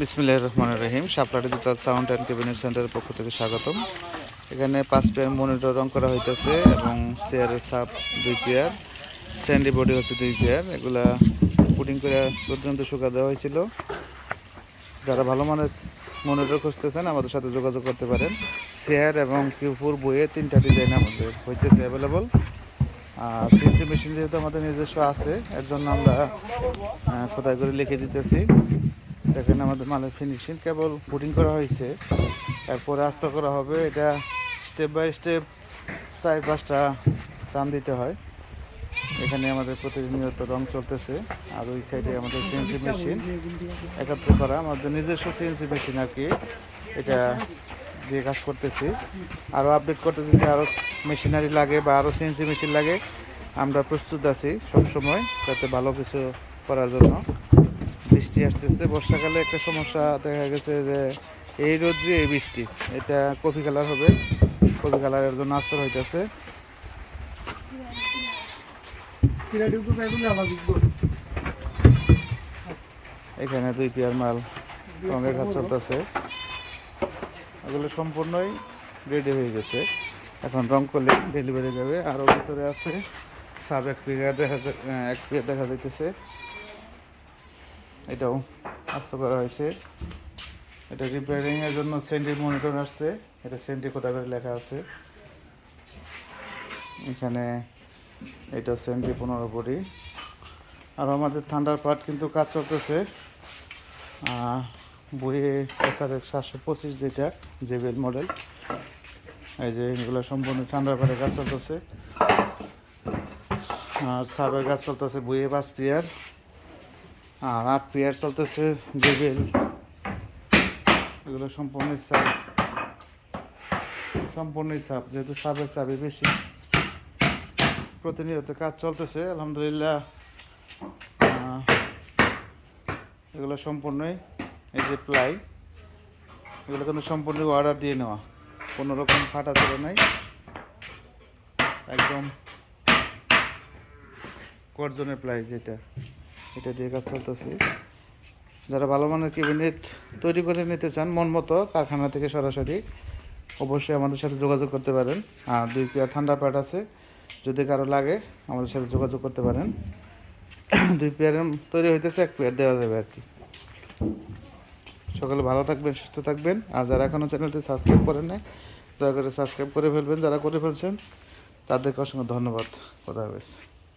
বিসমিল্লাহ রহমান রহিম শাপলাটি দুটা sound and cabinet সেন্টারের পক্ষ থেকে স্বাগতম। এখানে পাঁচ পেয়ার মনিটর রং করা হইতেছে এবং চেয়ারের সাপ দুই পেয়ার, স্যান্ডি বডি হচ্ছে দুই পেয়ার। এগুলা পুটিং করে পর্যন্ত শুকা দেওয়া হয়েছিল। যারা ভালো মানের মনিটর খুঁজতেছেন, আমাদের সাথে যোগাযোগ করতে পারেন। চেয়ার এবং কিউপুর বইয়ে তিনটা ডিজাইন আমাদের হইতেছে অ্যাভেলেবল আর সিএনসি মেশিন যেহেতু আমাদের নিজস্ব আছে, এর জন্য আমরা খোদাই করে লিখে দিতেছি। দেখেন আমাদের মালের ফিনিশিং কেবল পুটিং করা হয়েছে। এরপরে আস্ত করা হবে, এটা স্টেপ বাই স্টেপ চার পাঁচটা টান দিতে হয়। এখানে আমাদের প্রতিনিয়ত রং চলতেছে, আর ওই সাইডে আমাদের সিএনসি মেশিন একাত্র করা। আমাদের নিজস্ব সিএনসি মেশিন আর কি, এটা দিয়ে কাজ করতেছি। আরও আপডেট করতে যে আরও মেশিনারি লাগে বা আরও সিএনসি মেশিন লাগে। আমরা প্রস্তুত আছি সবসময়, যাতে ভালো কিছু করার জন্য। বৃষ্টি আসতেছে। বর্ষাকালে একটা সমস্যা দেখা গেছে যে এই রোদ্রে এই বৃষ্টি এটা কফি কালার হবে। কফি কালারের জন্য আস্তর হইতেছে। এখানে দুই পেয়ার মাল রঙের কাজ চলতেছে। এগুলো সম্পূর্ণই রেডি হয়ে গেছে। এখন রং করলে ডেলিভারি যাবে। আরও ভিতরে আছে। সাব এক পেয়ার দেখা এক পেয়ার দেখা যাইতেছে। এটাও আস্ত করা হয়েছে। এটা রিপেয়ারিং এর জন্য সেন্টি মনিটর আসছে। এটা সেন্টি কোথা করে লেখা আছে। এখানে এটা সেন্টি পনেরো কোটি। আর আমাদের ঠান্ডার পার্ট কিন্তু কাজ চলতেছে। বইয়ে এসআর সাতশো পঁচিশ যেটা জেবেল মডেল এই যে এগুলো সম্পূর্ণ ঠান্ডার পাড়ে কাজ চলতেছে। আর সাবের কাজ চলতেছে বইয়ে পাঁচ পেয়ার আর আট পেয়ার চলতেছে, জেবেল। এগুলো সম্পূর্ণ চাপ সম্পূর্ণই চাপ যেহেতু সাপের চাপই বেশি। প্রতিনিয়ত কাজ চলতেছে, আলহামদুলিল্লাহ। এগুলো সম্পূর্ণই, এই যে প্লাই, এগুলো কিন্তু সম্পূর্ণ অর্ডার দিয়ে নেওয়া। কোনো রকম ফাটা ছিল নাই। একদম কর্জনের প্লাই যেটা। এটা দিয়ে কাজ চলতেছি যারা ভালো মানের ক্যাবিনেট তৈরি করে নিতে চান, মন মতো কারখানা থেকে সরাসরি অবশ্যই আমাদের সাথে যোগাযোগ করতে পারেন। আর দুই পেয়ার ঠান্ডা প্যাড আছে, যদি কারও লাগে আমাদের সাথে যোগাযোগ করতে পারেন। দুই পেয়ার তৈরি হইতেছে, এক পেয়ার দেওয়া যাবে আর কি। সকলে ভালো থাকবেন, সুস্থ থাকবেন। আর যারা এখনও চ্যানেলটি সাবস্ক্রাইব করেন নাই, দয়া করে সাবস্ক্রাইব করে ফেলবেন। যারা করে ফেলছেন, তাদেরকে অসংখ্য ধন্যবাদ। কথা হবে